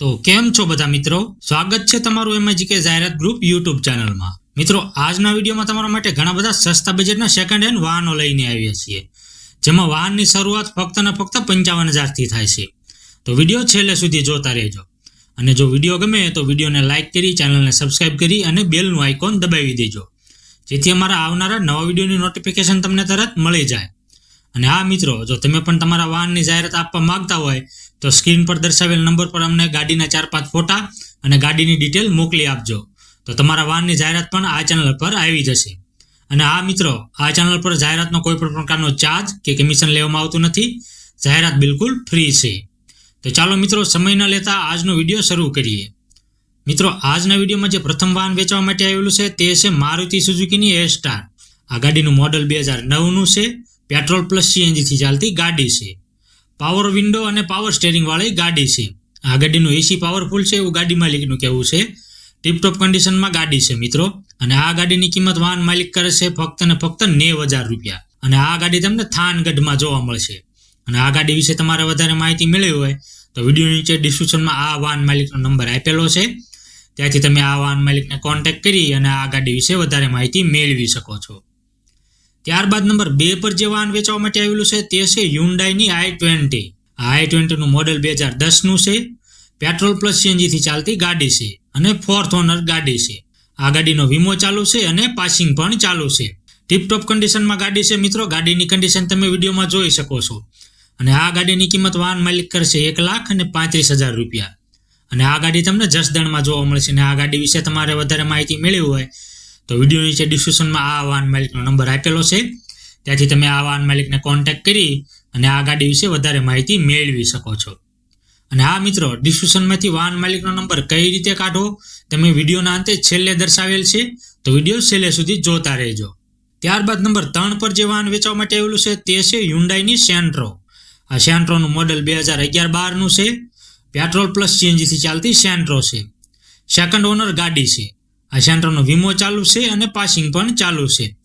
તો કેમ છો બધા મિત્રો? સ્વાગત છે તમારું એમજી કે જાહેરાત ગ્રુપ યુટ્યુબ ચેનલમાં. મિત્રો, આજના વિડીયોમાં તમારા માટે ઘણા બધા સસ્તા બજેટના સેકન્ડ હેન્ડ વાહનો લઈને આવ્યા છીએ. જેમાં વાહનની શરૂઆત ફક્ત ને ફક્ત પંચાવન હજારથી થાય છે. તો વીડિયો છેલ્લે સુધી જોતા રહેજો. અને જો વીડિયો ગમે તો વિડીયોને લાઇક કરી, ચેનલને સબસ્ક્રાઇબ કરી અને બેલનું આઇકોન દબાવી દેજો. જેથી અમારા આવનારા નવા વિડીયોની નોટિફિકેશન તમને તરત મળી જાય. અને હા, મિત્રો, જો તમે પણ તમારા વાહનની જાહેરાત આપવા માંગતા હોય, તો સ્ક્રીન પર દર્શાવેલ નંબર પર અમને ગાડીના ચાર પાંચ ફોટા અને ગાડીની ડિટેલ મોકલી આપજો. તો તમારા વાહનની જાહેરાત પણ આ ચેનલ પર આવી જશે. અને હા, મિત્રો, આ ચેનલ પર જાહેરાતનો કોઈ પણ પ્રકારનો ચાર્જ કે કમિશન લેવામાં આવતું નથી. જાહેરાત બિલકુલ ફ્રી છે. તો ચાલો, મિત્રો, સમય ન લેતા આજનો વીડિયો શરૂ કરીએ. મિત્રો, આજના વિડીયોમાં જે પ્રથમ વાહન વેચવા માટે આવેલું છે તે છે મારુતિ સુઝુકીની એ સ્ટાર આ ગાડીનું મોડલ બે હજાર નવનું છે. પેટ્રોલ પ્લસ સીએનજીથી ચાલતી ગાડી છે. પાવર વિન્ડો અને પાવર સ્ટેરિંગવાળી ગાડી છે. આ ગાડીનું એસી પાવરફુલ છે એવું ગાડી માલિકનું કહેવું છે. ટીપટોપ કન્ડિશનમાં ગાડી છે મિત્રો. અને આ ગાડીની કિંમત વાહન માલિક કરે છે ફક્ત ને ફક્ત નેવ હજાર રૂપિયા. અને આ ગાડી તમને થાનગઢમાં જોવા મળશે. અને આ ગાડી વિશે તમારે વધારે માહિતી મેળવી હોય, તો વીડિયો નીચે ડિસ્ક્રિપ્શનમાં આ વાહન માલિકનો નંબર આપેલો છે. ત્યાંથી તમે આ વાહન માલિકને કોન્ટેક્ટ કરી અને આ ગાડી વિશે વધારે માહિતી મેળવી શકો છો. ત્યારબાદ નંબર બે પર જે વાહન વેચવા માટે આવેલું છે તે છે યુન્ડાઈની આઈ ટ્વેન્ટી આ આઈ ટ્વેન્ટીનું મોડેલ બે હજાર દસનું છે. પેટ્રોલ પ્લસ સીએનજીથી ચાલતી ગાડી છે અને ફોર્થ ઓનર ગાડી છે. આ ગાડીનો વીમો ચાલુ છે અને પાસિંગ પણ ચાલુ છે. ટીપટોપ કન્ડિશનમાં ગાડી છે મિત્રો. ગાડીની કન્ડિશન તમે વિડીયોમાં જોઈ શકો છો. અને આ ગાડીની કિંમત વાહન માલિક કરશે એક લાખ અને પાંત્રીસ હજાર રૂપિયા. અને આ ગાડી તમને જસદણમાં જોવા મળશે અને આ ગાડી વિશે તમારે વધારે માહિતી મેળવી હોય તો વીડિયો નીચે ડિસ્ક્રિપ્શનમાં આ વાહન માલિકનો નંબર આપેલો છે. ત્યાંથી તમે આ વાહન માલિકને કોન્ટેક્ટ કરી અને આ ગાડી વિશે વધારે માહિતી મેળવી શકો છો. અને હા મિત્રો ડિસ્ક્રિપ્શનમાંથી વાહન માલિકનો નંબર કઈ રીતે કાઢો, તમે વિડીયોના અંતે છેલ્લે દર્શાવેલ છે, તો વીડિયો છેલ્લે સુધી જોતા રહેજો. ત્યારબાદ નંબર ત્રણ પર જે વાહન વેચવા માટે આવેલું છે, તે છે યુન્ડાઈની સેન્ટ્રો આ સેન્ટ્રોનું મોડલ બે હજાર અગિયાર બારનું છે. પેટ્રોલ પ્લસ સીએનજીથી ચાલતી સેન્ટ્રો છે. સેકન્ડ ઓનર ગાડી છે. આ સેન્ટ્રોનો વીમો ચાલુ છે અને પાસિંગ પણ ચાલુ છે.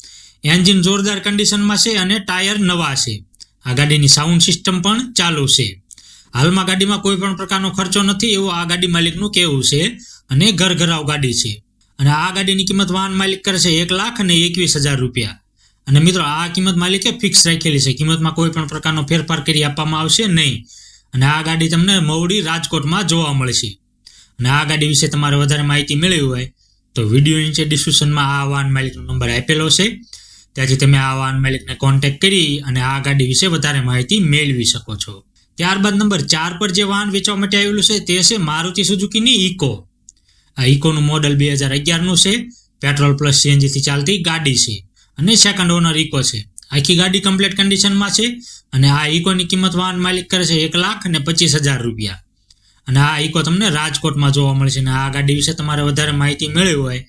એન્જિન જોરદાર કન્ડિશનમાં છે અને ટાયર નવા છે. આ ગાડીની સાઉન્ડ સિસ્ટમ પણ ચાલુ છે. હાલમાં ગાડીમાં કોઈ પણ પ્રકારનો ખર્ચો નથી એવું આ ગાડી માલિકનું કહેવું છે અને ઘર ઘરાવ ગાડી છે. અને આ ગાડીની કિંમત વાહન માલિક કરે છે એક લાખ અને એકવીસ હજાર રૂપિયા. અને મિત્રો, આ કિંમત માલિકે ફિક્સ રાખેલી છે. કિંમતમાં કોઈ પણ પ્રકારનો ફેરફાર કરી આપવામાં આવશે નહીં. અને આ ગાડી તમને મવડી રાજકોટમાં જોવા મળશે. અને આ ગાડી વિશે તમારે વધારે માહિતી મેળવી હોય તો વીડિયો નીચે ડિસ્ક્રિપ્શનમાં આ વાહન માલિકનો નંબર આપેલો છે. ત્યાંથી તમે આ વાહન માલિકને કોન્ટેક કરી અને આ ગાડી વિશે વધારે માહિતી મેળવી શકો છો. ત્યારબાદ નંબર ચાર પર જે વાહન વેચવા માટે આવેલું છે તે છે મારુતિ સુઝુકીની ઇકો આ ઇકોનું મોડલ બે હજાર અગિયારનું છે. પેટ્રોલ પ્લસ સીએનજીથી ચાલતી ગાડી છે અને સેકન્ડ ઓનર ઇકો છે. આખી ગાડી કમ્પ્લીટ કન્ડિશનમાં છે અને આ ઇકોની કિંમત વાહન માલિક કરે છે એક લાખ અને પચીસ હજાર રૂપિયા. અને આ ઇકો તમને રાજકોટમાં જોવા મળશે અને આ ગાડી વિશે તમારે વધારે માહિતી મેળવી હોય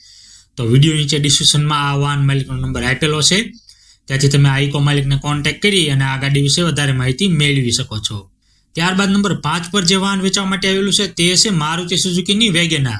તો વીડિયો નીચે ડિસ્ક્રિપ્શનમાં આ વાહન માલિકનો નંબર આપેલો છે. ત્યાંથી તમે આ ઇકો માલિકને કોન્ટેક કરી અને આ ગાડી વિશે વધારે માહિતી મેળવી શકો છો. ત્યારબાદ નંબર પાંચ પર જે વાહન વેચવા માટે આવેલું છે તે છે મારુતિ સુઝુકીની વેગેનાર.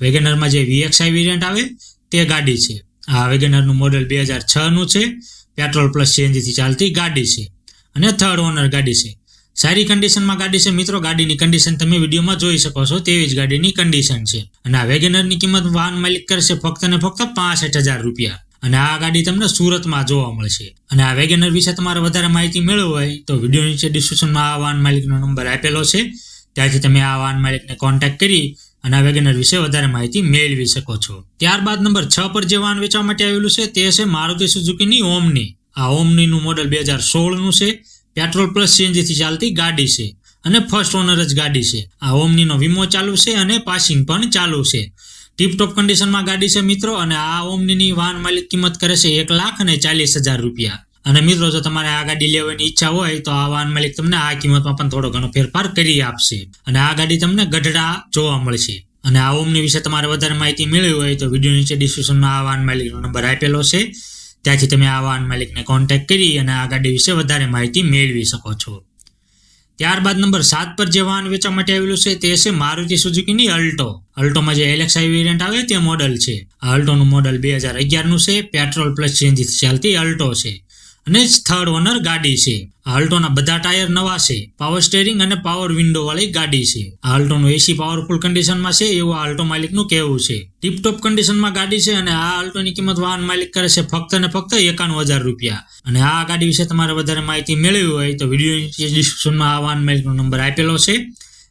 વેગેનારમાં જે વીએક્સઆઈ વેરિયન્ટ આવે તે ગાડી છે. આ વેગેનારનું મોડેલ બે હજાર છનું છે. પેટ્રોલ પ્લસ સીએનજીથી ચાલતી ગાડી છે. અને થર્ડ ઓનર ગાડી છે. સારી કન્ડિશનમાં ગાડી છે મિત્રો, ગાડીની કન્ડિશન તમે વિડીયોમાં જોઈ શકો છો, તેવી જ ગાડીની કન્ડિશન છે. અને આ વેગેનરની કિંમત વાહન માલિક કરશે ફક્ત ને ફક્ત પાસઠ હજાર રૂપિયા. અને આ ગાડી તમને સુરતમાં જોવા મળશે. અને આ વેગેનર વિશે તમારે વધારે માહિતી મેળવવી હોય, તો વીડિયો નીચે ડિસ્ક્રિપ્શનમાં આ વાહન માલિકનો નંબર આપેલો છે. ત્યાંથી તમે આ વાહન માલિકને કોન્ટેક્ટ કરી અને આ વેગેનર વિશે વધારે માહિતી મેળવી શકો છો. ત્યારબાદ નંબર છ પર જે વાહન વેચવા માટે આવેલું છે, તે છે મારુતિ સુઝુકીની ઓમની. આ ઓમનીનું મોડલ બે હજાર સોળનું છે. પેટ્રોલ પ્લસ સીએનજીથી ચાલતી ગાડી છે અને ફર્સ્ટ ઓનર જ ગાડી છે. આ ઓમનીનો વીમો ચાલુ છે અને પાસિંગ પણ ચાલુ છે. ટીપટોપ કન્ડિશનમાં ગાડી છે મિત્રો અને આ ઓમનીની વાહન માલિક કિંમત કરે છે એક લાખ અને ચાલીસ હજાર રૂપિયા. અને મિત્રો, જો તમારે આ ગાડી લેવાની ઈચ્છા હોય તો આ વાહન માલિક તમને આ કિંમતમાં પણ થોડો ઘણો ફેરફાર કરી આપશે. અને આ ગાડી તમને ગઢડા જોવા મળશે. અને આ ઓમની વિશે તમારે વધારે માહિતી મેળવી હોય તો વીડિયો નીચે ડિસ્ક્રિપ્શનમાં આ વાહન માલિકનો નંબર આપેલો છે. ત્યાંથી તમે આ વાહન માલિકને કોન્ટેક્ટ કરી અને આ ગાડી વિશે વધારે માહિતી મેળવી શકો છો. ત્યારબાદ નંબર સાત પર જે વાહન વેચવા માટે આવેલું છે તે છે મારુતિ સુઝુકીની અલ્ટો. અલ્ટોમાં જે એલેક્સાઈ વેરિયન્ટ આવે તે મોડલ છે. આ અલ્ટોનું મોડલ બે હજાર અગિયારનું છે. પેટ્રોલ પ્લસ ચેન્જીસ ચાલતી અલ્ટો છે. અને થર્ડ ઓનર ગાડી છે. આ અલ્ટોના બધા ટાયર નવા છે. પાવર સ્ટેરિંગ અને પાવર વિન્ડો વાળી ગાડી છે. આ એસી પાવરફુલ કન્ડિશનમાં છે એવું આ અલ્ટો માલિકનું કહેવું છે. ટીપટોપ કન્ડિશનમાં ગાડી છે અને આ અલ્ટોની કિંમત વાહન માલિક કરે છે ફક્ત ને ફક્ત એકાણું હજાર રૂપિયા. અને આ ગાડી વિશે તમારે વધારે માહિતી મેળવી હોય તો વીડિયો ડિસ્ક્રિપ્શનમાં આ વાહન માલિકનો નંબર આપેલો છે.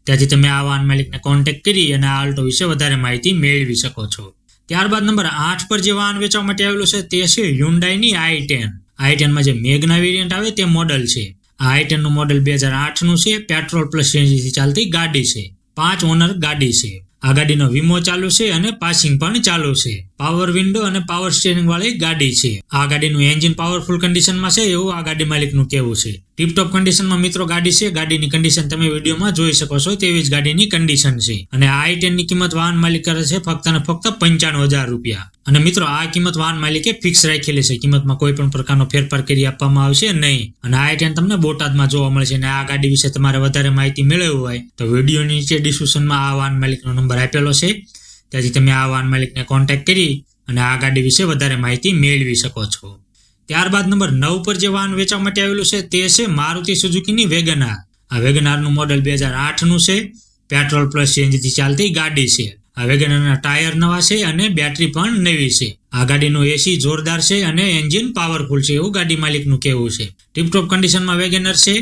ત્યાંથી તમે આ વાહન માલિકને કોન્ટેક્ટ કરી અને આ આલ્ટો વિશે વધારે માહિતી મેળવી શકો છો. ત્યારબાદ નંબર આઠ પર જે વાહન વેચવા માટે આવેલું છે તે છે હ્યુન્ડાઈની આઈ ટેન આઈ ટેનમાં જે મેગના વેરિયન્ટ આવે તે મોડલ છે. આ આઈ ટેનનું મોડલ બે હજાર આઠનું છે. પેટ્રોલ પ્લસ સીએનજીથી ચાલતી ગાડી છે. પાંચ ઓનર ગાડી છે. આ ગાડીનો વીમો ચાલુ છે અને પાસિંગ પણ ચાલુ છે. પાવર વિન્ડો અને પાવર સ્ટેરિંગ વાળી ગાડી છે. આ ગાડીનું એન્જિન પાવરફુલ કન્ડિશનમાં છે. એવું આ ગાડી માલિકનું કહેવું છે. ટીપટોપ કન્ડિશનમાં મિત્રો ગાડી છે, ગાડીની કન્ડિશન તમે વિડીયોમાં જોઈ શકો છો, તેવી જ ગાડીની કન્ડિશન છે. અને આઈ ટેનની કિંમત વાહન માલિક કરે છે, ફક્ત અને ફક્ત પંચાણું હજાર રૂપિયા. અને મિત્રો, આ કિંમત વાહન માલિકે ફિક્સ રાખેલી છે, કિંમતમાં કોઈ પણ પ્રકારનો ફેરફાર કરી આપવામાં આવશે નહીં. અને આ ટેન તમને બોટાદમાં જોવા મળશે અને આ ગાડી વિશે તમારે વધારે માહિતી મેળવવી હોય, તો વીડિયો નીચે ડિસ્ક્રિપ્શનમાં આ વાહન માલિકનો નંબર આપેલો છે. ત્યાંથી તમે આ વાહન માલિકને કોન્ટેક્ટ કરી અને આ ગાડી વિશે વધારે માહિતી મેળવી શકો છો. ત્યારબાદ નંબર નવ પર જે વાહન વેચવા માટે આવેલું છે તે છે મારુતિ સુઝુકીની વેગનાર આ વેગનારનું મોડલ બે હજાર આઠનું છે. પેટ્રોલ પ્લસ સીએનજીથી ચાલતી ગાડી છે. આ વેગેનરના ટાયર નવા છે અને બેટરી પણ નવી છે. આ ગાડીનું એસી જોરદાર છે અને એન્જિન પાવરફુલ છે એવું ગાડી માલિકનું કહેવું છે. ટીપટોપ કન્ડિશનમાં વેગેનર છે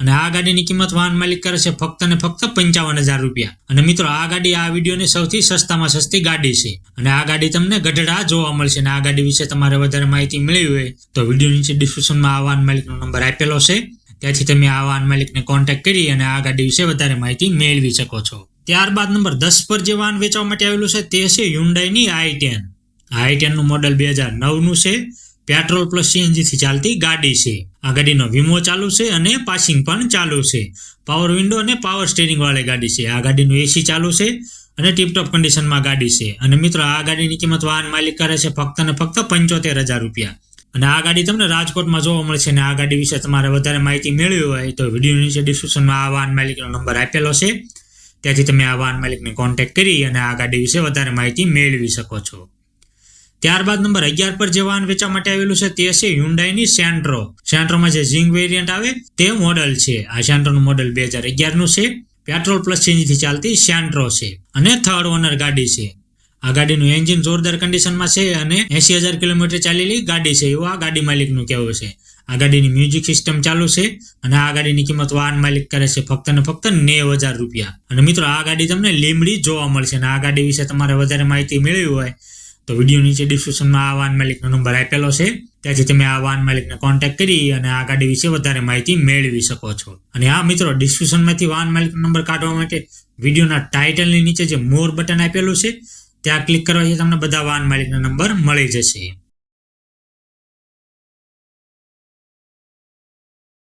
અને આ ગાડીની કિંમત વાહન માલિક કરે છે ફક્ત ને ફક્ત પંચાવન હજાર રૂપિયા. અને મિત્રો, આ ગાડી આ વિડીયોની સૌથી સસ્તામાં સસ્તી ગાડી છે. અને આ ગાડી તમને ગઢડા જોવા મળશે અને આ ગાડી વિશે તમારે વધારે માહિતી મેળવી હોય તો વીડિયો નીચે ડિસ્ક્રિપ્શનમાં આ વાહન માલિકનો નંબર આપેલો છે. ત્યાંથી તમે આ વાહન માલિકને કોન્ટેક્ટ કરી અને આ ગાડી વિશે વધારે માહિતી મેળવી શકો છો. ત્યારબાદ નંબર દસ પર જે વાહન વેચવા માટે આવેલું છે તે છે યુન્ડાઈની આઈ ટેન આઈ ટેનનું મોડલ બે હજાર નવનું છે. પેટ્રોલ પ્લસ સીએનજીથી ચાલતી ગાડી છે. આ ગાડીનો વીમો ચાલુ છે અને પાસિંગ પણ ચાલુ છે. પાવર વિન્ડો અને પાવર સ્ટેરિંગ વાળી ગાડી છે. આ ગાડીનું એસી ચાલુ છે અને ટીપટોપ કન્ડિશનમાં ગાડી છે. અને મિત્રો, આ ગાડીની કિંમત વાહન માલિક કરે છે ફક્ત ને ફક્ત પંચોતેર હજાર રૂપિયા. અને આ ગાડી તમને રાજકોટમાં જોવા મળશે અને આ ગાડી વિશે તમારે વધારે માહિતી મેળવી હોય તો વીડિયો નીચે ડિસ્ક્રિપ્શનમાં આ વાહન માલિકનો નંબર આપેલો છે. ત્યાંથી તમે આ વાહન માલિકને કોન્ટેક્ટ કરી અને આ ગાડી વિશે વધારે માહિતી મેળવી શકો છો. ત્યારબાદ નંબર અગિયાર પર જે વાહન વેચવા માટે આવેલું છે તે છે હ્યુન્ડાઈની સેન્ટ્રો સેન્ટ્રોમાં જે ઝિંગ વેરિયન્ટ આવે, તે મોડલ છે. આ સેન્ટ્રોનું મોડલ બે હજાર અગિયારનું છે. પેટ્રોલ પ્લસ સીએનજીથી ચાલતી સેન્ટ્રો છે અને થર્ડ ઓનર ગાડી છે. આ ગાડીનું એન્જિન જોરદાર કન્ડિશનમાં છે અને એસી હજાર કિલોમીટર ચાલેલી ગાડી છે. એવું આ ગાડી માલિકનું કહેવું છે. આ ગાડીની મ્યુઝિક સિસ્ટમ ચાલુ છે અને આ ગાડીની કિંમત વાહન માલિક કરે છે ફક્ત ને ફક્ત નેવ હજાર રૂપિયા. અને મિત્રો, આ ગાડી તમને લીમડી જોવા મળશે અને આ ગાડી વિશે તમારે વધારે માહિતી મેળવી હોય તો વીડિયો નીચે ડિસ્ક્રિપ્શનમાં આ વાહન માલિકનો નંબર આપેલો છે. ત્યાંથી તમે આ વાહન માલિકને કોન્ટેક્ટ કરી અને આ ગાડી વિશે વધારે માહિતી મેળવી શકો છો. અને આ મિત્રો ડિસ્ક્રિપ્શનમાંથી વાહન માલિકનો નંબર કાઢવા માટે વિડીયોના ટાઇટલની નીચે જે મોર બટન આપેલું છે, ત્યાં ક્લિક કરવાથી તમને બધા વાહન માલિકના નંબર મળી જશે.